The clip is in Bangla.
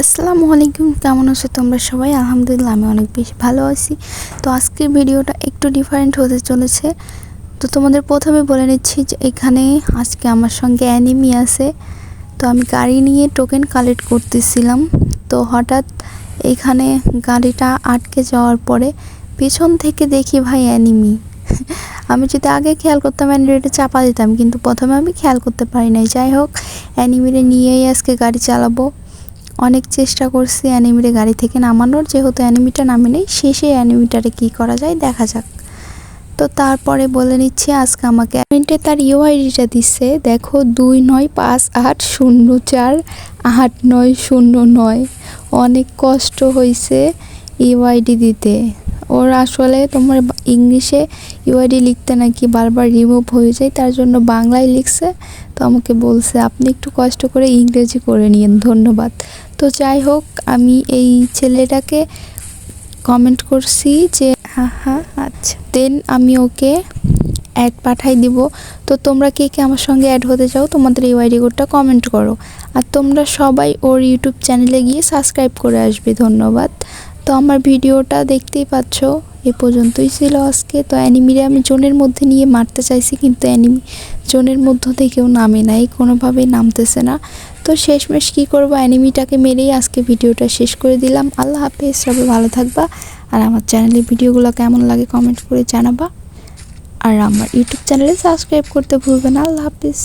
আসসালামু আলাইকুম, কেমন আছো তোমরা সবাই? আলহামদুলিল্লাহ আমি অনেক বেশি ভালো আছি। তো আজকের ভিডিওটা একটু ডিফারেন্ট হতে চলেছে। তো তোমাদের প্রথমে বলে নিচ্ছি যে এখানে আজকে আমার সঙ্গে অ্যানিমি আছে। তো আমি গাড়ি নিয়ে টোকেন কালেক্ট করতেছিলাম। তো হঠাৎ এখানে গাড়িটা আটকে যাওয়ার পরে পেছন থেকে দেখি ভাই অ্যানিমি। আমি যদি আগে খেয়াল করতাম অ্যান্ড্রয়েডে চাপা দিতাম, কিন্তু প্রথমে আমি খেয়াল করতে পারি নাই। যাই হোক, অ্যানিমিটা নিয়েই আজকে গাড়ি চালাবো। অনেক চেষ্টা করছি অ্যানিমিরে গাড়ি থেকে নামানোর। যেহেতু অ্যানিমিটা নামে নেই শেষে অ্যানিমিটারে কী করা যায় দেখা যাক। তো তারপরে বলে নিচ্ছি, আজকে আমাকে মিনিটে তার ইউ ইউআইডিটা দিচ্ছে। দেখো, দুই নয় পাঁচ আট শূন্য চার আট নয় শূন্য নয়। অনেক কষ্ট হয়েছে ইউআইডি দিতে। ওর আসলে তোমার ইংলিশে ইউআইডি লিখতে নাকি বারবার রিমুভ হয়ে যায়, তার জন্য বাংলায় লিখছে। তো আমাকে বলছে, আপনি একটু কষ্ট করে ইংরেজি করে নিন ধন্যবাদ। তো যাই হোক, আমি এই ছেলেটাকে কমেন্ট করছি যে হ্যাঁ হ্যাঁ আচ্ছা। দেন আমি ওকে অ্যাড পাঠাই দিব। তো তোমরা কে কে আমার সঙ্গে অ্যাড হতে চাও, তোমাদের এই ওয়াইডি কোডটা কমেন্ট করো। আর তোমরা সবাই ওর ইউটিউব চ্যানেলে গিয়ে সাবস্ক্রাইব করে আসবে। ধন্যবাদ। তো আমার ভিডিওটা দেখতেই পাচ্ছ, এ পর্যন্তই ছিল আজকে। তো অ্যানিমিরে আমি জোনের মধ্যে নিয়ে মারতে চাইছি, কিন্তু অ্যানিমি জোনের মধ্য থেকেও নামে নাই, কোনোভাবেই নামতেছে না। তো শেষমেশ কী করব, অ্যানিমিটাকে মেরেই আজকে ভিডিওটা শেষ করে দিলাম। আল্লাহ হাফেজ, সবাই ভালো থাকবা। আর আমার চ্যানেলে ভিডিওগুলো কেমন লাগে কমেন্ট করে জানাবা। আর আমার ইউটিউব চ্যানেলে সাবস্ক্রাইব করতে ভুলবে না, আল্লাহ হাফিজ।